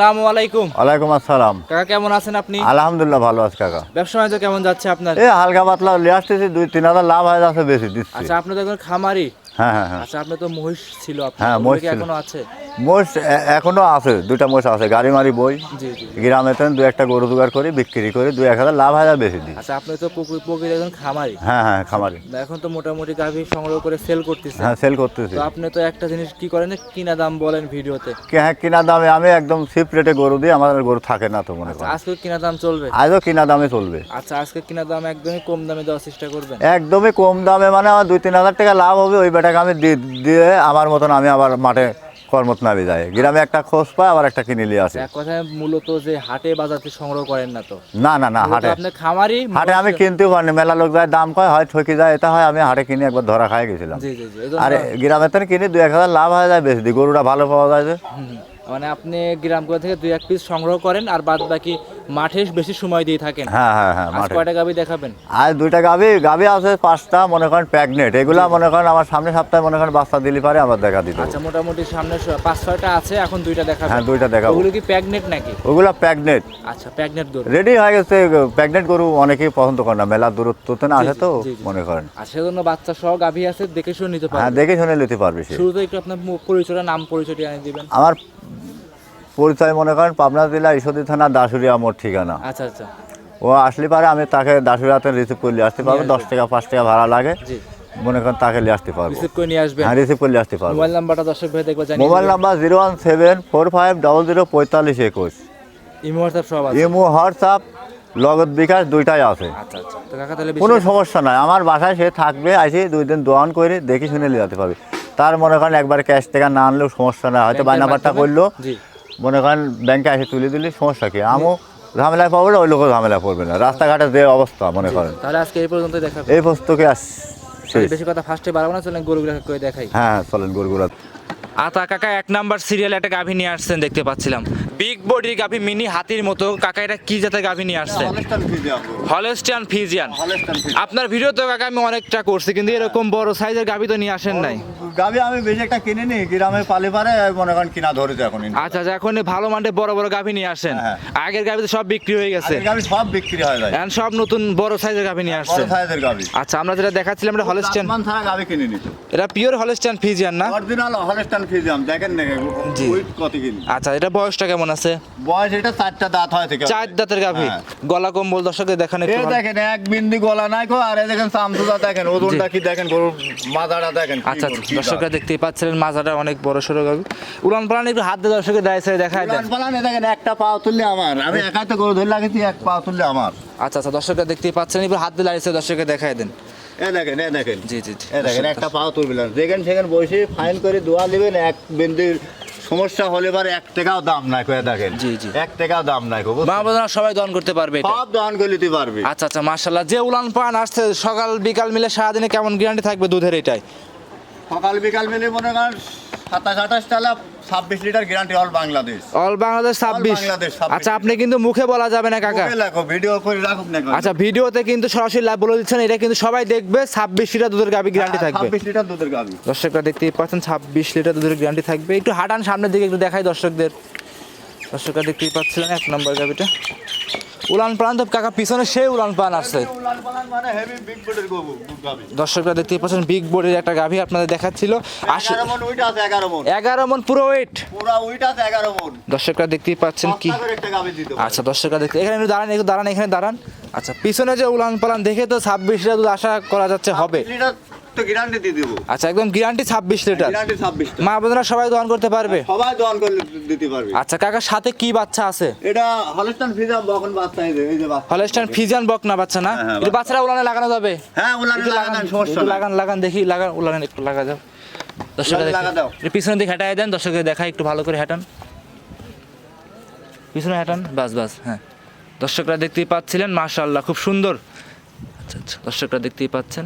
আসসালামু আলাইকুম। ওয়ালাইকুম আসসালাম। কাকা কেমন আছেন আপনি? আলহামদুলিল্লাহ ভালো আছি কাকা। ব্যবসা বাণিজ্য কেমন যাচ্ছে আপনার? এই হালকা পাতলা লিয়ে আসতেছি দুই তিন হাজার লাভ হয়ে যাচ্ছে বেশি দিচ্ছি। আচ্ছা আপনি তো এখন খামারি? হ্যাঁ হ্যাঁ হ্যাঁ। আচ্ছা আপনি তো মহিষ ছিল আপনার হ্যাঁ, ওগুলো মহিষ কি ছিল। এখনও আছে? মোষ এ- এখনও আছে দুইটা মোষ আছে গাড়ি মারি বই। জি জি। গ্রামে তো দু একটা গরু জোগাড় করি বিক্রি করি দুই এক হাজার লাভ হাজার বেশি দিই। আচ্ছা আপনি তো পুকুর পুকুর একজন খামারি। হ্যাঁ হ্যাঁ খামারি। এখন তো মোটামুটি গাভী সংগ্রহ করে সেল করতেছে। হ্যাঁ সেল করতেছি। তো আপনি তো একটা জিনিস কি করেন যে কিনা দাম বলেন ভিডিওতে? কি হ্যাঁ কিনা দামে আমি একদম সিপ রেটে গরু দিই আমার গরু থাকে না তো মনে করেন। আজকে কিনা দাম চলবে? আজও কিনা দামে চলবে। আচ্ছা আজকে কিনা দাম একদমই কম দামে দেওয়ার চেষ্টা করবেন। একদমই কম দামে মানে আমার দুই তিন হাজার টাকা লাভ হবে ওই বেটাকে আমি দিয়ে আমার মতন আমি আবার মাঠে কর্মত নামে যাই। গ্রামে একটা খোঁজ পাই আবার একটা কিনে নিয়ে আসে। এক কথায় মূলত যে হাটে বাজাতে সংগ্রহ করেন না তো? না না না হাটে। আপনি খামারি হাটে আমি কিনতে পারি মেলা লোক যায় দাম কয় হয় ঠকি যায় এটা হয় আমি হাটে কিনে একবার ধরা খাই গেছিলাম। আরে গ্রামে তো কিনে দু এক হাজার লাভ হয়ে যায় বেশি গরুটা ভালো পাওয়া যায় যে। মানে আপনি গ্রামগুলো থেকে দুই এক পিস সংগ্রহ করেন আর বাদ বাকি মাঠে বেশি সময় দিয়ে থাকেন। হ্যাঁ হ্যাঁ হ্যাঁ আজ মাঠে। কয়টা গাবি দেখাবেন? আর দুইটা গাভি গাভি আছে পাঁচটা মনে করেন প্যাগনেট। এগুলা মনে করেন আমার সামনে সপ্তাহে মনে করেন বাচ্চা দিলে পারে আবার দেখা দিতে আচ্ছা মোটামুটি সামনে স- পাঁচ ছয়টা আছে এখন দুইটা দেখাবেন। হ্যাঁ দুইটা দেখাবো। ওগুলো কি প্যাগনেট নাকি? ওগুলা প্যাগনেট। আচ্ছা প্যাগনেট গরু রেডি হয়ে গেছে প্যাগনেট গরু অনেকেই পছন্দ করে না মেলা দূরত্ব তো না আছে তো জি, জি। মনে করেন। আর সেজন্য বাচ্চা সহ গাভী আছে দেখে শুনে নিতে হ্যাঁ পারবেন দেখে শুনে নিতে পারবে সে। শুরুতে একটু আপনার পরিচয়টা নাম পরিচয়টি আনিয়ে দিবেন। আমার পরিচয় মনে করেন পাবনা জেলা ঈশ্বরদী থানা দাসুরিয়া মোড় ঠিকানা। আচ্ছা আচ্ছা। ও আসলে পারে আমি তাকে দাসুরিয়াতে রিসিভ করে নিয়ে আসতে পারব দশ টাকা পাঁচ টাকা ভাড়া লাগে। মনে করেন তাকে নিয়ে আসতে পারব। রিসিভ করে নিয়ে আসবেন। হ্যাঁ রিসিভ করে নিয়ে আসতে পারব। মোবাইল নাম্বারটা দর্শক ভাই দেখবে mobile number zero one seven four five double zero পঁয়তাল্লিশ একুশ। ইমো হোয়াটসঅ্যাপ সব আছে। ইমো হোয়াটসঅ্যাপ লগত বিকাশ দুইটাই আছে। আচ্ছা আচ্ছা। কোনো সমস্যা নাই। আমার বাসায় সে থাকবে আসে দুই দিন দোয়ান করে দেখে শুনে নিয়ে যেতে পারবে। তার মনে করেন একবার ক্যাশ টাকা না আনলেও সমস্যা নাই হয়তো বায়নাবারটা করল। মনে করেন ব্যাংকে এসে তুলে দিলে সমস্যা কি? আমও ঝামেলায় পাবো না ওই লোকও ঝামেলায় পড়বে না। রাস্তাঘাটে যে অবস্থা মনে করেন। তাহলে আজকে এই পর্যন্ত দেখা এই পুস্তকে আস বেশি কথা ফার্স্টে বাড়াবো না চলেন গরুগুলো করে দেখাই। হ্যাঁ হ্যাঁ চলেন গরুগুলা। আতা কাকা এক নাম্বার সিরিয়ালে একটা গাভী নিয়ে আসছেন দেখতে পাচ্ছিলাম। বিগ বডির গাভী মিনি হাতির মতো। কাকা এটা কি জাতের গাভী নিয়ে আসছেন? Holstein Friesian. আপনার ভিডিও তো কাকা আমি অনেকটা করছি কিন্তু এরকম বড় সাইজের গাভী তো নিয়ে আসেন নাই। গাভী আমি বেশি একটা কিনে নি গ্রামে পালে পারে মনে করেন কিনা ধরেছে এখন আচ্ছা আচ্ছা এখন ভালো মানের বড় বড় গাভী নিয়ে আসেন। হ্যাঁ। আগের গাভী তো সব বিক্রি হয়ে গেছে। গাবি সব বিক্রি হয়ে যায় এখন সব নতুন বড় সাইজের গাভী নিয়ে বড় সাইজের গাবি আচ্ছা আমরা যেটা দেখাচ্ছিলাম এটা হলেস্টিয়ান গাবি কিনে এটা পিওর হলেস্টিয়ান ফিজিয়ান না? অরিজিনাল হলস্টান ফিজিয়াম দেখেন না জি। কত কিনি আচ্ছা এটা বয়সটা কেমন আছে? বয়স এটা চারটা দাঁত হয় থেকে চার দাঁতের গাভী। হ্যাঁ। গলা কম্বল দর্শকদের দেখান এ একটু দেখেন এক বিন্দু গলা নাই কো আর দেখেন সামসুদা দেখেন ওজনটা কি দেখেন গরুর মাথাটা দেখেন আচ্ছা দর্শকরা দেখতেই পাচ্ছিলেন মাজাটা অনেক বড় সড়ো গাবি উলান পালান একটু হাত দিয়ে দর্শকের দায় সাইড দেখায়। দেন। উলান পালান দেখেন একটা পা তুললে আমার। আমি একাই তো গরু ধরে লাগেছি এক পা তুললে আমার। আচ্ছা আচ্ছা দর্শকরা দেখতেই পাচ্ছেন এবার হাত দিয়ে দাঁড়িয়েছে দর্শককে দেখায় দেন। এ দেখেন এ দেখেন। জি জি এ দেখেন একটা পা তুলবেন যেখানে সেখানে বসে ফাইন করে দোয়া নেবেন এক বিন্দুর সমস্যা হলে পরে এক টাকাও দাম নাই কয়ে দেখেন। জি, জি। এক টাকাও দাম নাই কো মা বোনেরা সবাই দহন করতে পারবে সব দান করে নিতে পারবে। আচ্ছা আচ্ছা মাশাআল্লাহ যে উলান পান আসছে সকাল বিকাল মিলে সারাদিনে কেমন গ্যারান্টি থাকবে দুধের এটাই? সকাল বিকাল মিলে মনে করেন সাতাশ আঠাশ টালা ছাব্বিশ litre guarantee all Bangladesh. All Bangladesh ছাব্বিশ। আচ্ছা আপনি কিন্তু মুখে বলা যাবে না কাকা। ভিডিও করে রাখুক না আচ্ছা ভিডিওতে কিন্তু সরাসরি লাইভ বলে দিচ্ছেন এটা কিন্তু সবাই দেখবে ছাব্বিশ লিটার দুধের গাবি গ্যারান্টি থাকবে। ছাব্বিশ লিটার দুধের গাবি দর্শকরা দেখতেই পাচ্ছেন ছাব্বিশ লিটার দুধের গ্যারান্টি থাকবে। একটু হাঁটান সামনের দিকে একটু দেখাই দর্শকদের। দর্শকরা দেখতেই পাচ্ছিলেন এক নম্বর গাবিটা উলান প্রাণ তো কাকা পিছনে সেই উলান প্রাণ আসছে মানে গরু গাবি দর্শকরা দেখতেই পাচ্ছেন বিগ বোর্ডের একটা গাভি আপনাদের দেখাচ্ছিল। এগারো মন মন। মন পুরো ওয়েট মন। দর্শকরা দেখতেই পাচ্ছেন কি। আচ্ছা দর্শকরা দেখতে এখানে একটু দাঁড়ান একটু দাঁড়ান এখানে দাঁড়ান। আচ্ছা পিছনে যে উলান পালান দেখে তো ছাব্বিশ লিটার দুধ আশা করা যাচ্ছে হবে। তো গ্যারান্টি দিয়ে দেবো। আচ্ছা একদম গ্যারান্টি ছাব্বিশ লিটার গ্যারান্টি ছাব্বিশ মা বোনেরা সবাই দহন করতে পারবে? সবাই দহন করে দিতে পারবে। আচ্ছা কাকার সাথে কি বাচ্চা আছে? এটা হলস্টান ফিজা বকন বাচ্চা এই যে বাচ্চা। হলস্টাইন ফিজিয়ান বক না বাচ্চা না? হ্যাঁ, হ্যাঁ, বাচ্চারা উলানে লাগানো যাবে? হ্যাঁ উলান লাগান সমস্যা লাগান লাগান দেখি লাগান উলানে একটু লাগা যাও। দর্শকের লাগা দাও। পিছনে দিকে হেঁটাই দেন দর্শকের দেখাই একটু ভালো করে হেঁটান। পিছনে হেঁটান বাস বাস হ্যাঁ। দর্শকরা দেখতেই পাচ্ছিলেন মাশাআল্লাহ খুব সুন্দর। আচ্ছা আচ্ছা দর্শকরা দেখতেই পাচ্ছেন।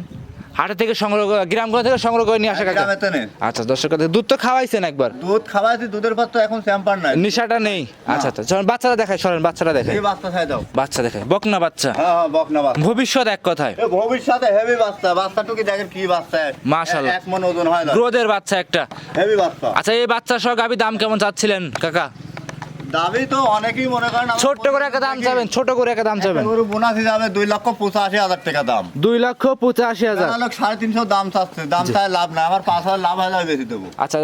হাটে থেকে সংগ্রহ করে গ্রামগুলো থেকে সংগ্রহ করে নিয়ে আসা কাকা? নেই। আচ্ছা দর্শকরা দেখে- দুধ তো খাওয়াইছেন একবার? দুধ খাওয়াইছি দুধের পর তো এখন স্যাম্পার নাই। নিশাটা নেই? আচ্ছা আচ্ছা চলেন বাচ্চারা দেখায় সরেন বাচ্চারা দেখায় এই বাচ্চা খাই দাও। বাচ্চা দেখায় বকনা বাচ্চা। হ্যাঁ হ্যাঁ বকনা বাচ্চা। ভবিষ্যৎ এক কথায়। ভবিষ্যতে হেভি বাচ্চা বাচ্চাটুকি দেখেন কি বাচ্চা মাশাআল্লাহ। এক মন ওজন হয় না। গ্রোদের বাচ্চা একটা। হেভি বাচ্চা। আচ্ছা এই বাচ্চা সহ গাভি দাম কেমন চাচ্ছিলেন কাকা? দাবি তো অনেকেই মনে করেন ছোট্ট করে একটা দাম চাবেন ছোট করে একটা দাম চাবেন। গরু বোনাস হিসাবে দুই লক্ষ পঁচাশি হাজার টাকা দাম। দুই লক্ষ পঁচাশি হাজার। লোক সাড়ে তিনশো দাম চাচ্ছে দাম চায় লাভ নাই আমার পাঁচ হাজার লাভ হাজার বেশি দেবো। আচ্ছা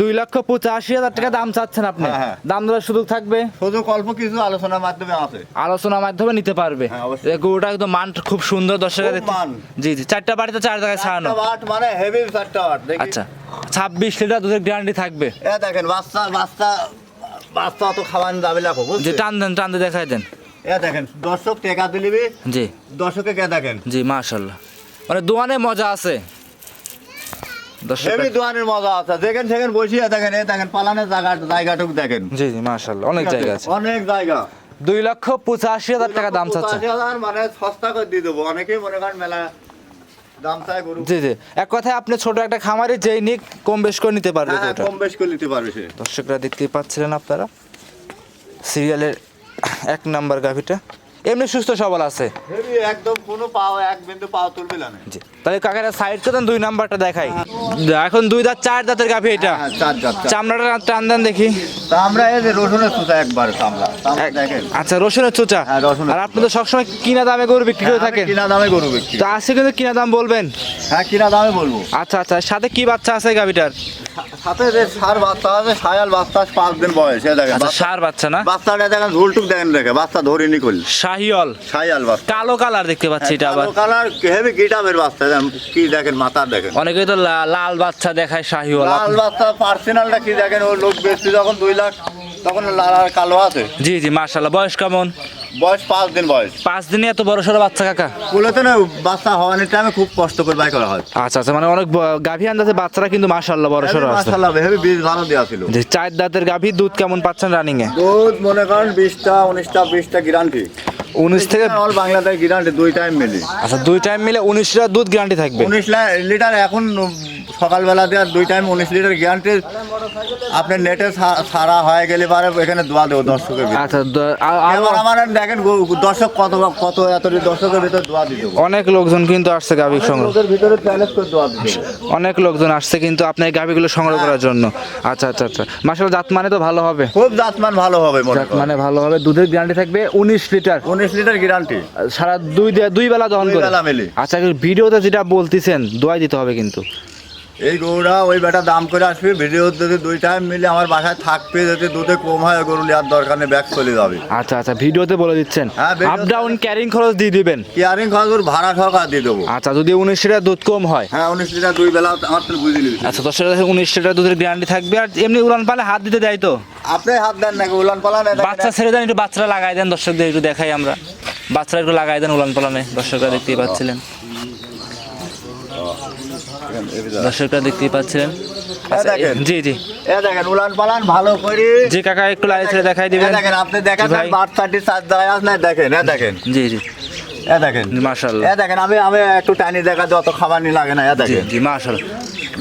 দুই লক্ষ পঁচাশি হাজার টাকা দাম চাচ্ছেন আপনি? হ্যাঁ, হ্যাঁ। দাম দেওয়ার সুযোগ থাকবে? শুধু অল্প কিছু আলোচনার মাধ্যমে আছে। আলোচনার মাধ্যমে নিতে পারবে। হ্যাঁ, গরুটা একদম মান খুব সুন্দর দর্শকের। জি জি চারটা বাড়িতে চার জায়গায় ছাড়ানো মানে হেভি চারটা আচ্ছা ছাব্বিশ লিটার দুধের গ্যারান্টি থাকবে। এ দেখেন বাচ্চা বাচ্চা বাচ্চা অত খাওয়ানো যাবে না যে টান দেন টান দিয়ে দেখাই দেন। এ দেখেন দর্শক টেকা দিলিবি জি। দর্শকে কে দেখেন? জি মাশাল্লাহ মানে দোয়ানে মজা আছে। হেভি দোয়ানের মজা আছে। দেখেন সেখানে বসিয়ে দেখেন এ দেখেন পালানের জায়গা জায়গাটুকু দেখেন। জি জি মাশাল্লাহ অনেক জায়গা আছে। অনেক জায়গা। দুই লক্ষ পঁচাশি হাজার টাকা দাম চাচ্ছে। মানে সস্তা করে দিয়ে দেবো। অনেকেই মনে করেন মেলা জি জি। এক কথায় আপনি ছোট একটা খামারে যেই নিক কম বেশ করে নিতে পারবে হ্যাঁ, গরুটা। কম বেশ করে নিতে পারবে সে। দর্শকরা দেখতেই পাচ্ছিলেন আপনারা। সিরিয়ালের এক নাম্বার গাভিটা। এমনি সুস্থ সবল আছে। একদম কোনো পাও এক বিন্দু পাও তুলবে না। জি। তাহলে কাকারা সাইড করেন দুই নাম্বারটা দেখাই। এখন দুই দাঁত চার দাঁতের কাপি এটা। হ্যাঁ চার চার। চামড়াটা টান দেন দেখি। চামড়া আমরা এই রসুনের চুচা একবার চামড়া। দেখেন। আচ্ছা রসুনের চুচা। হ্যাঁ, আর আপনি তো সবসময় কিনা দামে গরু বিক্রি করে হ্যাঁ, থাকেন। কিনা দামে গরু বিক্রি তো আজকে কিন্তু কিনা দাম বলবেন? হ্যাঁ কিনা দামে বলব। আচ্ছা আচ্ছা সাথে কি বাচ্চা আছে গাভিটার? সাথে যে সার বাচ্চা আছে সায়াল বাচ্চা আছে পাঁচ দিন বয়স এ দেখেন আচ্ছা বাচ্চা- সার বাচ্চা না? বাচ্চাটা দেখেন ঝুলটুক দেখেন দেখে বাচ্চা ধরিনি করলি শাহিওল সায়াল বাচ্চা। কালো কালার দেখতে পাচ্ছি এটা আবার। কালার হেভি গিটামের বাচ্চা দেখেন, কি দেখেন মাথা দেখেন। অনেকে তো লা- লাল বাচ্চা দেখায় শাহিওল লাল বাচ্চা পার্সোনালটা কি দেখেন ও লোক বেশি যখন দুই লাখ তখন লাল আর কালো আছে। জি জি মার্শাল্লাহ বয়স কেমন? বয়স পাঁচ দিন বয়স। পাঁচ দিনে এত বড় সড়ো বাচ্চা কাকা? কুলোতে না বাচ্চা হওয়ানোর টাইমে খুব কষ্ট করে বাই করা হয়। আচ্ছা আচ্ছা মানে অনেক ব- গাভী আন্দাজে বাচ্চারা কিন্তু মার্শাল্লাহ বড় সড়ো আছে। মাসাল্লাহ হেভি বীজ ভালো দেওয়া ছিল। যে চার দাঁতের গাভী দুধ কেমন পাচ্ছেন রানিং এ? দুধ মনে করেন বিশটা উনিশটা বিশটা গ্যারান্টি উনিশ থেকে অল বাংলাদেশ গ্যারান্টি দুই টাইম মিলি। আচ্ছা দুই টাইম মিলে উনিশ লিটার দুধ গ্যারান্টি থাকবে। উনিশ লিটার এখন সকালবেলা দেওয়ার দুই টাইম উনিশ লিটার গ্যারান্টি আপনার নেটে সারা হয়ে গেলে পারে এখানে দোয়া দেবো দর্শকের ভিতরে। আচ্ছা আমার দেখেন দর্শক কত কত এত দর্শকের ভিতরে দোয়া দেবো অনেক লোকজন কিন্তু আসছে গাভী সংগ্রহ ভিতরে চ্যালেঞ্জ করে দোয়া দেবো অনেক লোকজন আসছে কিন্তু আপনার এই গাভীগুলো সংগ্রহ করার জন্য। আচ্ছা আচ্ছা আচ্ছা। মাসাল জাত মানে তো ভালো হবে। খুব জাতমান ভালো হবে মনে জাত মানে ভালো হবে দুধের গ্যারান্টি থাকবে উনিশ লিটার উনিশ লিটার গ্যারান্টি সারা দুই দে- দুই বেলা দহন করে। আচ্ছা ভিডিওতে যেটা বলতেছেন দোয়াই দিতে হবে কিন্তু। এই গরুরা ওই বেটা দাম করে আসবে ভিডিও যদি দুই টাইম মিলে আমার বাসায় থাকবে যদি দুধে কম হয় গরু নেওয়ার দরকার নেই ব্যাগ চলে যাবে। আচ্ছা আচ্ছা ভিডিওতে বলে দিচ্ছেন। হ্যাঁ, ভিডিওতে- আপ ডাউন ক্যারিং খরচ দিয়ে দিবেন। কেয়ারিং খরচ ওর ভাড়া সহকার দিয়ে দেবো। আচ্ছা যদি উনিশ লিটার দুধ কম হয়। হ্যাঁ উনিশ লিটার দুই বেলা আমার তো বুঝে নিবি আচ্ছা দশ লিটার উনিশ লিটার দুধের গ্যারান্টি থাকবে আর এমনি উড়ান পালে হাত দিতে দেয় তো। আপনি হাত দেন নাকি উলান পালান এটা বাচ্চা ছেড়ে দেন একটু বাচ্চারা লাগাই দেন দর্শকদের একটু দেখাই আমরা। বাচ্চারা একটু লাগাই দেন উলান পালানে দর্শকরা দেখতেই পাচ্ছিলেন। দর্শকরা দেখতেই দেখেন। জি জি। দেখেন উলান পালান ভালো করে। জি কাকা একটু লাইন ছেড়ে দেখাই দিবেন। দেখেন আপনি দেখেন বাচ্চাটি চার আছে না দেখেন এ দেখেন। জি জি। এ দেখেন। মাশাল্লাহ এ দেখেন আমি আমি একটু টানি দেখা দিয়ে অত খাবার নি লাগে না এ দেখেন। জি মাশাল্লাহ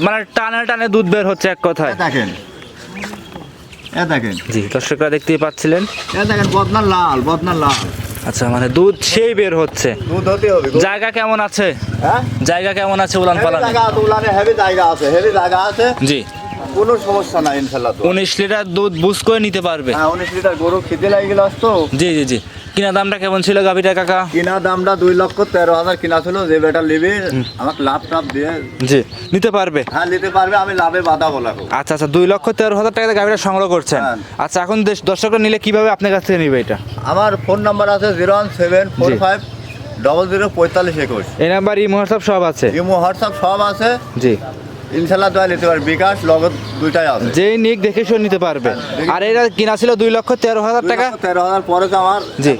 মানে টানে টানে দুধ বের হচ্ছে এক কথায়। দেখেন। এ দেখেন। জি দর্শকরা দেখতেই পাচ্ছিলেন। এ দেখেন বদনা লাল বদনা লাল। আচ্ছা মানে দুধ সেই বের হচ্ছে। দুধ হতে হবে জায়গা কেমন আছে? হ্যাঁ? জায়গা কেমন আছে উলান হেভি জায়গা আছে উলানে হেভি জায়গা আছে হেভি জায়গা আছে। জি। কোনো সমস্যা নাই ইনশাল্লাহ উনিশ লিটার দুধ বুঝ করে নিতে পারবে। হ্যাঁ উনিশ লিটার গরু খিদে লাগে গেল তো। জি জি জি। কিনা দামটা কেমন ছিল গাভিটা কাকা? কিনা দামটা দুই লক্ষ তেরো হাজার কিনা ছিল যে বেটা নিবি আমাকে লাভ টাভ দিয়ে। জি নিতে পারবে? হ্যাঁ নিতে পারবে আমি লাভে বাধা বলা আচ্ছা আচ্ছা দুই লক্ষ তেরো হাজার টাকা গাড়িটা সংগ্রহ করছেন। হ্যাঁ। আচ্ছা এখন দর্শকরা নিলে কীভাবে আপনার কাছ থেকে নিবে এটা? আমার ফোন নাম্বার আছে zero one seven four five double zero পঁয়তাল্লিশ একুশ। এই নাম্বার ই মহোৎসব সব আছে? ইমো হোয়াটসঅ্যাপ সব আছে। জি। ইনশাল্লাহ দেওয়া নিতে পারবে। বিকাশ লগত দুইটাই আছে যেই নিক দেখে শুনে নিতে পারবে। আর এটা কিনা ছিল দুই লক্ষ তেরো হাজার টাকা। তেরো হাজার পরে তো আমার জি।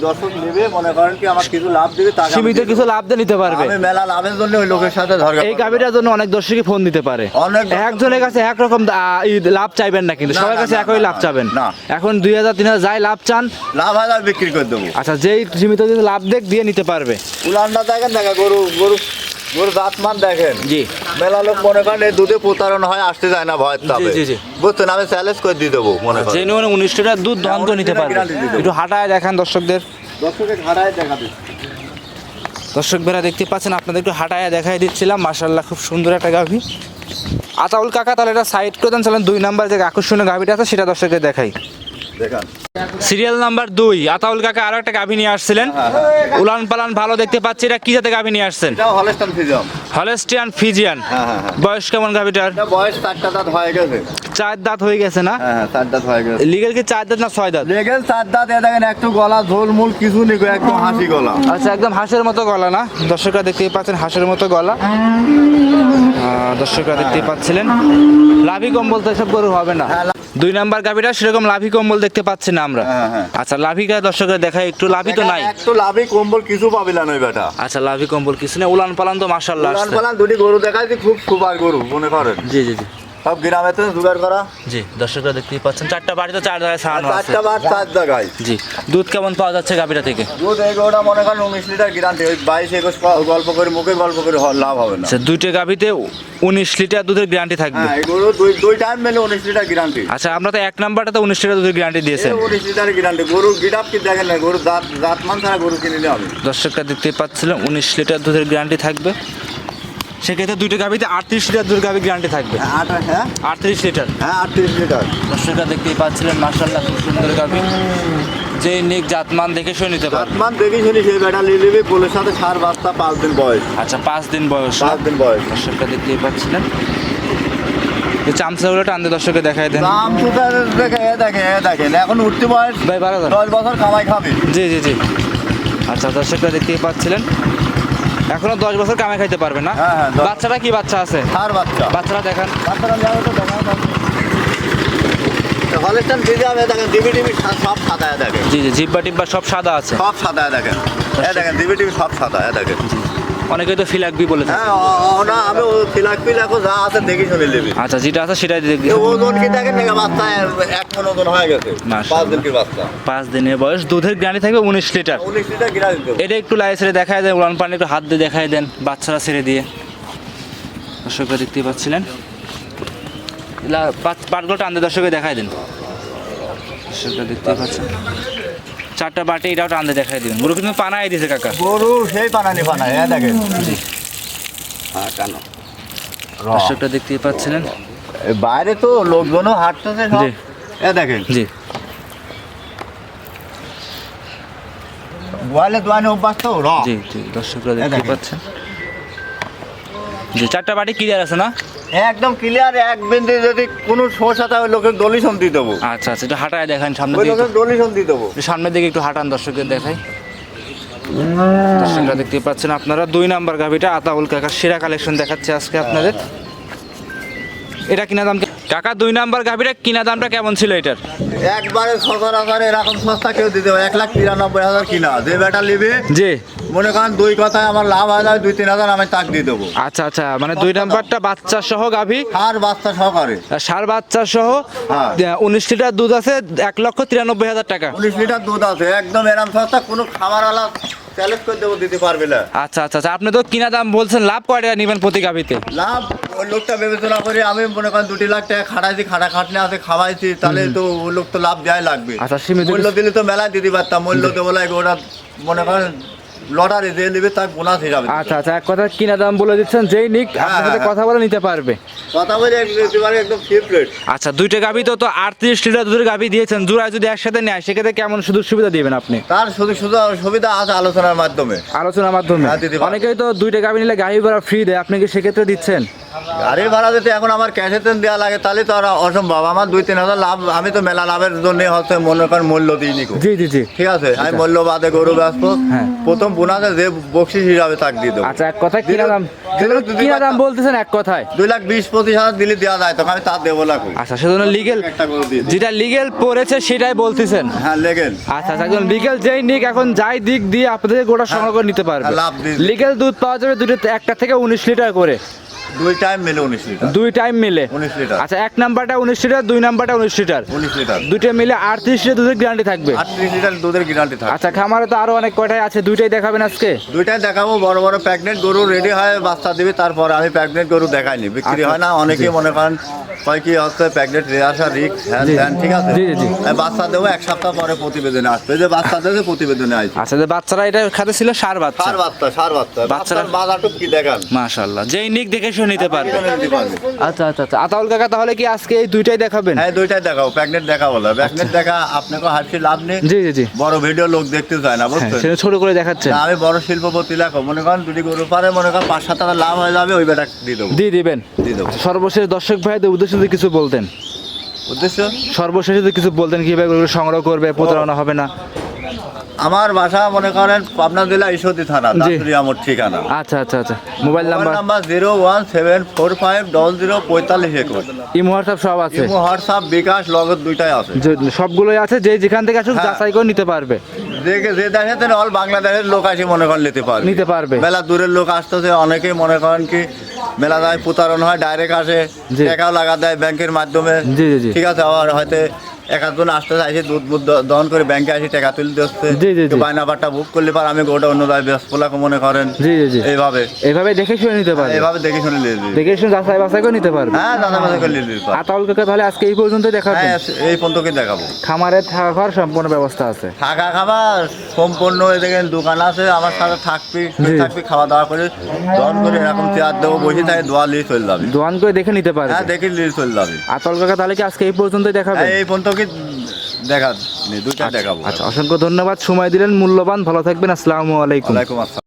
দর্শক নেবে মনে করেন কি আমার কিছু লাভ দিবে সীমিত কিছু লাভ দিয়ে নিতে পারবে। আমি মেলা লাভের জন্য ওই লোকের সাথে ধর এই গাভিটার জন্য অনেক দর্শকই ফোন দিতে পারে। অনেক একজনের কাছে একরকম দা- ই লাভ চাইবেন না কিন্তু। সবার কাছে একই লাভ চাবেন। না। এখন দুই হাজার তিন হাজার যাই লাভ চান লাভ হাজার বিক্রি করে দেবো। আচ্ছা যেই সীমিত লাভ দেখ দিয়ে নিতে পারবে। উলানটা দেখেন দেখা গরু গরু। দেখেন? জি। মেলা লোক মনে করেন এই দুধে প্রতারণা হয় আসতে যায় না ভয়ের তাপে। জি, জি। বুঝছেন? আমি চ্যালেঞ্জ করে দিয়ে দেবো মনে করেন। যে নিয়ে উনিশ লিটার দুধ দহন করে নিতে পারবে। একটু হাঁটায় দেখান দর্শকদের। দর্শকের ঘাড়ায় দেখাবে দর্শক বেরা দেখতে পাচ্ছেন আপনাদের একটু হাঁটায় দেখাই দিচ্ছিলাম। মার্শাল্লাহ খুব সুন্দর একটা গাভি। আতাউল কাকা তাহলে এটা সাইড করে দেন। চলেন দুই নাম্বার যে আকর্ষণীয় গাভিটা আছে সেটা দর্শকদের দেখাই। দেখান। সিরিয়াল নাম্বার দুই আতাউল কাকা আরও একটা গাভী নিয়ে আসছিলেন। উলান পালান ভালো দেখতে পাচ্ছি এটা কি জাতে গাভী নিয়ে আসছেন? হলেস্টিয়ান ফিজিয়ান হ্যাঁ, হ্যাঁ, হ্যাঁ। বয়স কেমন গাভীটার? বয়স চারটা দাঁত হয়ে গেছে। চার দাঁত হয়ে গেছে না? হ্যাঁ হ্যাঁ চার দাঁত হয়ে গেছে। লিগেল কি চার দাঁত না ছয় দাঁত? লেগেল চার দাঁত এ দেখেন একটু গলা ঝোল মূল কিছু নেই একদম হাসি গলা। আচ্ছা একদম হাঁসের মতো গলা না? দর্শকরা দেখতেই পাচ্ছেন হাঁসের মতো গলা। দর্শকরা দেখতেই পাচ্ছিলেন। লাভি কম্বল তো এসব গরু হবে না। হ্যাঁ, দুই নাম্বার গাভিটা সেরকম লাভি কম্বল দেখতে পাচ্ছি না আমরা। আচ্ছা লাভি আচ্ছা লাভিকা দর্শকের দেখায় একটু লাভি তো নাই। একটু লাভি কম্বল কিছু পাবিলা নই বেটা। আচ্ছা লাভি কম্বল কিছু না উলান পালান তো মাশাআল্লাহ উলান পালান দুটি গরু দেখাইছি খুব সুপার গরু মনে করেন। জি জি জি। সব গ্রামেতে জোগাড় করা। জি দর্শকরা দেখতেই পাচ্ছেন চারটা বাড়িতে চার জায়গায় আর সারানো আছে। চারটা বার চার জায়গায়। জি দুধ কেমন পাওয়া যাচ্ছে গাভিটা থেকে? দুধ এই মনে করেন উনিশ লিটার গ্যারান্টি ওই বাইশ একুশ গল্প করে মুখে গল্প করে লাভ হবে না। আচ্ছা দুইটা গাভিতে উনিশ লিটার দুধের গ্যারান্টি থাকবে? হ্যাঁ এই গরু দুই দুই টাইম মেলে উনিশ লিটার গ্যারান্টি। আচ্ছা আমরা তো এক নাম্বারটাতে উনিশ লিটার দুধের গ্যারান্টি দিয়েছেন। উনিশ লিটার গ্যারান্টি গরু গিটাপ কি দেখেন না গরু দাঁত দাঁত মান ছাড়া গরু কিনে নিলে হবে। দর্শকরা দেখতে পাচ্ছিলাম উনিশ লিটার দুধের গ্যারান্টি থাকবে। সেক্ষেত্রে দুইটা গাভিতে আটত্রিশ লিটার দুধের গাভি গ্যারান্টি থাকবে। হ্যাঁ হ্যাঁ? আটত্রিশ লিটার। হ্যাঁ আটত্রিশ লিটার। দর্শকরা দেখতেই পাচ্ছিলেন মার্শাল্লাহ খুব সুন্দর গাভি। যে নিক জাতমান দেখে শুনে নিতে পারবে দাঁত মান দেখি শুনি সেই বেটা নিয়ে নিবি পোলের সাথে সার বাচ্চা পাঁচ দিন বয়স। আচ্ছা পাঁচ দিন বয়স। পাঁচ দিন বয়স। দর্শকরা দেখতেই পাচ্ছিলেন। যে চামচাগুলো টানতে দেন। দেখে দেখে দেখেন এখন উঠতি বয়স ভাই বারো হাজার। দশ বছর কামাই খাবি। জি জি জি। আচ্ছা দর্শকরা দেখতেই পাচ্ছিলেন। এখনও দশ বছর কামে খাইতে পারবে না? হ্যাঁ, হ্যাঁ, দশ- বাচ্চাটা কি বাচ্চা আছে? তার বাচ্চা। বাচ্চারা দেখান। বাচ্চারা যাবে তো দেখা হলেস্টান দিদি আমি দেখেন ডিবি সব দেখেন। জি জি জিব্বা টিব্বা সব সাদা আছে। সব সাদা দেখেন। এ দেখেন ডিবি টিভি সব সাদা দেখেন। অনেকে তো ফিলাকবি বলে থাকে। হ্যাঁ ও- না আমি ও ফিলাক ফিলাক যা আছে দেখি শুনে নিবি। আচ্ছা যেটা আছে সেটাই দেখবি। ওজন কি দেখেন নাকি? বাচ্চা এক মন ওজন হয়ে গেছে। মাশাআল্লাহ। পাঁচ দিন কি বাচ্চা? পাঁচ দিনের বয়স। দুধের গ্রানি থাকবে উনিশ লিটার। উনিশ লিটার গিরা দিতে হবে। এটা একটু লাই ছেড়ে দেখায় দেন উড়ান পানি একটু হাত দিয়ে দেখায় দেন বাচ্চারা ছেড়ে দিয়ে। দর্শকরা দেখতে পাচ্ছিলেন। পাটগুলো টান দিয়ে দর্শকে দেখায় দেন। দর্শকরা দেখতে পাচ্ছেন। চারটা বাটি এটাও টান দিয়ে দেখায় দিবেন। গরু কিন্তু পানাই দিয়েছে কাকা। গরু সেই পানানি পানায় এ দেখেন। হ্যাঁ কেন দর্শকটা দেখতেই পাচ্ছিলেন। এই বাইরে তো লোকজনও হাঁটতেছে সব। জি। এ দেখেন। জি। গোয়ালে দোয়ানে অভ্যাস তো র। জি জি দর্শকরা দেখতে পাচ্ছেন। জি চারটা বাটি ক্লিয়ার আছে না? একদম ক্লিয়ার এক বিন্দু যদি কোনো সমস্যা তাহলে লোকের গলি দিয়ে দেবো। আচ্ছা আচ্ছা একটু হাঁটায় দেখান সামনে ওই দিকে লোকের দলিশন দিয়ে দেবো। সামনের দিকে একটু হাঁটান দর্শকদের দেখাই। দর্শকরা দেখতে পাচ্ছেন আপনারা দুই নাম্বার গাভিটা আতাউল কাকার সেরা কালেকশন দেখাচ্ছে আজকে আপনাদের। এটা কিনা দাম কাকা দুই নাম্বার গাভিটা কিনা দামটা কেমন ছিল এটার? একবারে সচরাচর এরকম সস্তা কেউ দিতে হবে এক লাখ তিরানব্বই হাজার কিনা। যে বেটা নিবে জি। মনে করেন দুই কথায় আমার লাভ হয় দুই তিন হাজার আমি তাক দিয়ে দেবো। আচ্ছা আচ্ছা মানে দুই নাম্বারটা বাচ্চা সহ গাভী? আর বাচ্চা সহকারে। সার বাচ্চা সহ হ্যাঁ। উনিশ লিটার দুধ আছে এক লক্ষ তিরানব্বই হাজার টাকা। উনিশ লিটার দুধ আছে একদম এরকম সস্তা কোনো খাবার খামারওয়ালা চ্যালেঞ্জ করে দেবো দিতে পারবে না। আচ্ছা আচ্ছা আচ্ছা আপনি তো কিনা দাম বলছেন লাভ কয় টাকা নেবেন প্রতি গাভিতে? লাভ ওই লোকটা বিবেচনা করে আমি মনে করেন দুটি লাখ টাকা খাটাইছি খাটা খাটলে আছে খাওয়াইছি তাহলে তো ওই লোক তো লাভ যায় লাগবে। আচ্ছা, সীমিত মূল্য দিলে তো মেলায় দিতে পারতাম মূল্য দেবো লাগে ওটা মনে করেন লটারি যে নেবে তার বোনাস হিসাবে আচ্ছা আচ্ছা এক কথা কিনা দাম বলে দিচ্ছেন যেই নিক আপনার সাথে হ্যাঁ, কথা বলে নিতে পারবে। কথা বলে দিতে পারে একদম আচ্ছা দুইটা গাভি তো তো আটত্রিশ লিটার দুধের গাভি দিয়েছেন জোড়ায় যদি একসাথে নেয় সেক্ষেত্রে কেমন সুযোগ সুবিধা দিবেন আপনি? তার শুধু শুধু সুবিধা আছে আলোচনার মাধ্যমে। আলোচনার মাধ্যমে। হ্যাঁ, দিতে অনেকেই তো দুইটা গাভি নিলে গাভি ভাড়া ফ্রি দেয় আপনি কি সেক্ষেত্রে দিচ্ছেন? গাড়ির ভাড়া যদি এখন আমার ক্যাশে তেন দেওয়া লাগে তাহলে তো আর অসম্ভব। আমার দুই তিন হাজার লাভ আমি তো মেলা লাভের জন্য হচ্ছে মনে করেন মূল্য দিই নিকো জি জি জি। ঠিক আছে? আমি মূল্য বাদে গরু ব্যস্ত হ্যাঁ। প্রথম বোনাসে যে বকশিস হিসাবে তাক দিয়ে দেবো। আচ্ছা এক কথায় কিনা দাম? কিনা দাম বলতেছেন এক কথায়? দুই লাখ বিশ পঁচিশ হাজার দিলে দেওয়া যায় তখন আমি তার দেবো কই। আচ্ছা সেজন্য লিগেল। যেটা লিগেল পড়েছে সেটাই বলতেছেন। হ্যাঁ লিগেল আচ্ছা আচ্ছা একজন লিগেল যেই নিক এখন যাই দিক দিয়ে আপনাদের গোটা সংগ্রহ করে নিতে পারবে। হ্যাঁ, লিগেল দুধ পাওয়া যাবে দুটো একটা থেকে উনিশ লিটার করে। দুই টাইম মেলে উনিশ লিটার দুই টাইম মিলে। 19 লিটার। আচ্ছা এক নাম্বারটা লিটার দুই নাম্বারটা উনিশ লিটার উনিশ লিটার দুইটা মিলে আটত্রিশ লিটার দুধের গ্যারান্টি থাকবে। আটত্রিশ লিটার দুধের গ্যারান্টি থাকে আচ্ছা খামারে তো আরও অনেক কয়টাই আছে? দুইটাই দেখাবেন আজকে? দুইটাই দেখাবো বড় বড় প্যাগনেট গরু রেডি হয় বাচ্চা দিবে তারপর আমি প্যাগনেট গরু দেখাইনি বিক্রি আচ্ছা। হয় না অনেকেই মনে করেন কয় কি হচ্ছে প্যাগনেট রেয়াসা রিক্স হ্যান জি। ঠিক আছে? জি, জি, জি। বাচ্চা দেবো এক সপ্তাহ পরে প্রতিবেদনে আসবে। যে বাচ্চা দেবে প্রতিবেদনে আসবে। আচ্ছা যে বাচ্চারা এটা খাতে ছিল সার বাচ্চা। সার বাচ্চা সার বাচ্চা। বাচ্চারা- বাজারটুক কি দেখান? যেই নিক দেখে সে নিতে পারবে। আচ্ছা আচ্ছা আচ্ছা। আতাউল কাকা তাহলে কি আজকে এই দুইটাই দেখাবেন? হ্যাঁ দুইটাই দেখাও প্যাগনেট দেখা বলো। প্যাগনেট দেখা আপনাকে হাসি লাভ নেই। জি জি জি। বড় ভিডিও লোক দেখতে চায় না হ্যাঁ বুঝছেন? সেটা ছোট করে দেখাচ্ছেন। না, আমি বড় শিল্পপতি লেখো। মনে করেন দুটি গরু পারে মনে করেন পাঁচ সাত টাকা লাভ হয়ে যাবে ওই বেটা দিয়ে দেবো। দিয়ে দিবেন। দিয়ে দেবো। সর্বশেষ দর্শক ভাইদের উদ্দেশ্যে যদি কিছু বলতেন। উদ্দেশ্য? সর্বশেষে যদি কিছু বলতেন কীভাবে সংগ্রহ করবে প্রতারণা হবে না। আমার বাসা মনে করেন পাবনা জেলা ঈশ্বরদী থানা দাসুরি আমার ঠিকানা। আচ্ছা আচ্ছা আচ্ছা। Mobile number? Number zero one seven four five double zero পঁয়তাল্লিশ একুশ। ইমো হোয়াটসঅ্যাপ সব আছে? ইমো হোয়াটসঅ্যাপ বিকাশ লগত দুইটাই আছে। সবগুলোই আছে যে যেখান থেকে আসুক হ্যাঁ। যাচাই করে নিতে পারবে। যে যে দেখেছেন অল বাংলাদেশের লোক আসি মনে করেন নিতে পারবে। নিতে পারবে। মেলা দূরের লোক আসতেছে অনেকেই মনে করেন কি মেলা যায় প্রতারণা হয় ডাইরেক্ট আসে টাকাও লাগা দেয় ব্যাংকের মাধ্যমে। ঠিক আছে আবার হয়তো এক একজন আসতে চাইছে দুধ বুধ দহন করে ব্যাংকে আসি টাকা তুলতে হচ্ছে জি, জি, জি। বায়না বাট্টা বুক করলে পার আমি গোটা অন্য দায় ব্যস্ত পোলাকে মনে করেন। এইভাবে। এইভাবে দেখে শুনে নিতে পারে এইভাবে দেখে শুনে নিয়ে। দেখে শুনে যাচাই বাছাই করে নিতে পারবে। হ্যাঁ দাদা মাঝে করে নিয়ে দিতে পারি। আতাউল কাকা তাহলে আজকে এই পর্যন্ত দেখাবেন? হ্যাঁ এই পর্যন্তকে দেখাবো। খামারে থাকা খাওয়ার সম্পূর্ণ ব্যবস্থা আছে। থাকা খাবার সম্পূর্ণ এই দেখেন দোকান আছে আমার সাথে থাকবি থাকবি খাওয়া দাওয়া করে দন করে এরকম চেয়ার দেবো বসে দোয়া লিয়ে চলে যাবে দোয়ান করে দেখে নিতে পারবে। হ্যাঁ দেখে লিয়ে চলে যাবে আতাউল কাকা তাহলে কি আজকে এই পর্যন্তই দেখাবে? হ্যাঁ, এই পর্যন্ত কি দেখা দুইটা দেখাবো। আচ্ছা অসংখ্য ধন্যবাদ। সময় দিলেন মূল্যবান। ভালো থাকবেন। আসসালামু আলাইকুম। ওয়ালাইকুম আসসালাম।